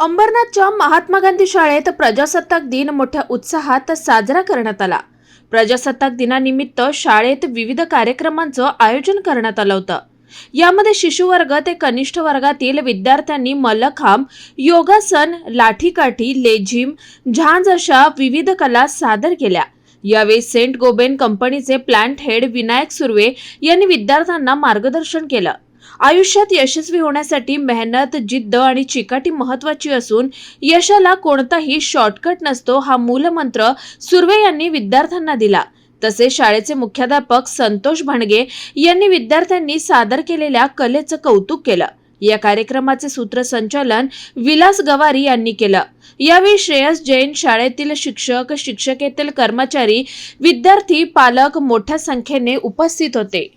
अंबरनाथच्या महात्मा गांधी शाळेत प्रजासत्ताक दिन मोठ्या उत्साहात साजरा करण्यात आला. प्रजासत्ताक दिनानिमित्त शाळेत विविध कार्यक्रमांचं आयोजन करण्यात आलं होतं. यामध्ये शिशुवर्ग ते कनिष्ठ वर्गातील विद्यार्थ्यांनी मल्लखांब योगासन लाठीकाठी लेझिम झांज अशा विविध कला सादर केल्या. यावेळी सेंट गोबेन कंपनीचे प्लांट हेड विनायक सुर्वे यांनी विद्यार्थ्यांना मार्गदर्शन केलं. आयुष्यात यशस्वी होण्यासाठी मेहनत जिद्द आणि चिकाटी महत्वाची असून यशाला कोणताही शॉर्टकट नसतो हा मूलमंत्र सुर्वे यांनी विद्यार्थ्यांना दिला. तसेच शाळेचे मुख्याध्यापक संतोष भांडगे यांनी विद्यार्थ्यांनी सादर केलेल्या कलेचं कौतुक केलं. या कार्यक्रमाचे सूत्रसंचालन विलास गवारी यांनी केलं. यावेळी श्रेयस जैन शाळेतील शिक्षक शिक्षकेतील कर्मचारी विद्यार्थी पालक मोठ्या संख्येने उपस्थित होते.